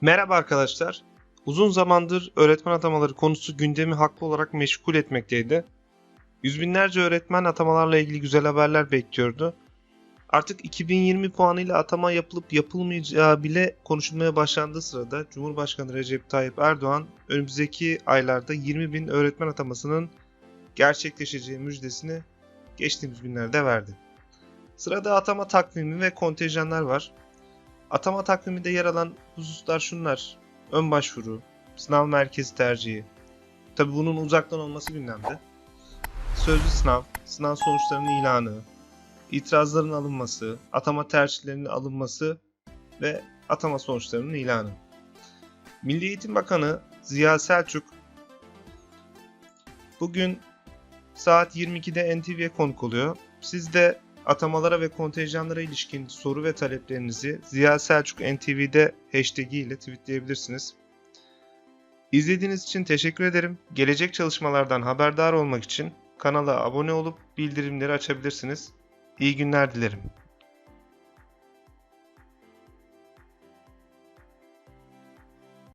Merhaba arkadaşlar. Uzun zamandır öğretmen atamaları konusu gündemi haklı olarak meşgul etmekteydi. Yüz binlerce öğretmen atamalarla ilgili güzel haberler bekliyordu. Artık 2020 puanıyla atama yapılıp yapılmayacağı bile konuşulmaya başlandığı sırada Cumhurbaşkanı Recep Tayyip Erdoğan önümüzdeki aylarda 20 bin öğretmen atamasının gerçekleşeceği müjdesini geçtiğimiz günlerde verdi. Sırada atama takvimi ve kontenjanlar var. Atama takviminde yer alan hususlar şunlar. Ön başvuru, sınav merkezi tercihi. Tabi bunun uzaktan olması gündemde. Sözlü sınav, sınav sonuçlarının ilanı, itirazların alınması, atama tercihlerinin alınması ve atama sonuçlarının ilanı. Milli Eğitim Bakanı Ziya Selçuk bugün saat 22'de NTV'ye konuk oluyor. Siz de atamalara ve kontenjanlara ilişkin soru ve taleplerinizi Ziya Selçuk NTV'de hashtag ile tweetleyebilirsiniz. İzlediğiniz için teşekkür ederim. Gelecek çalışmalardan haberdar olmak için kanala abone olup bildirimleri açabilirsiniz. İyi günler dilerim.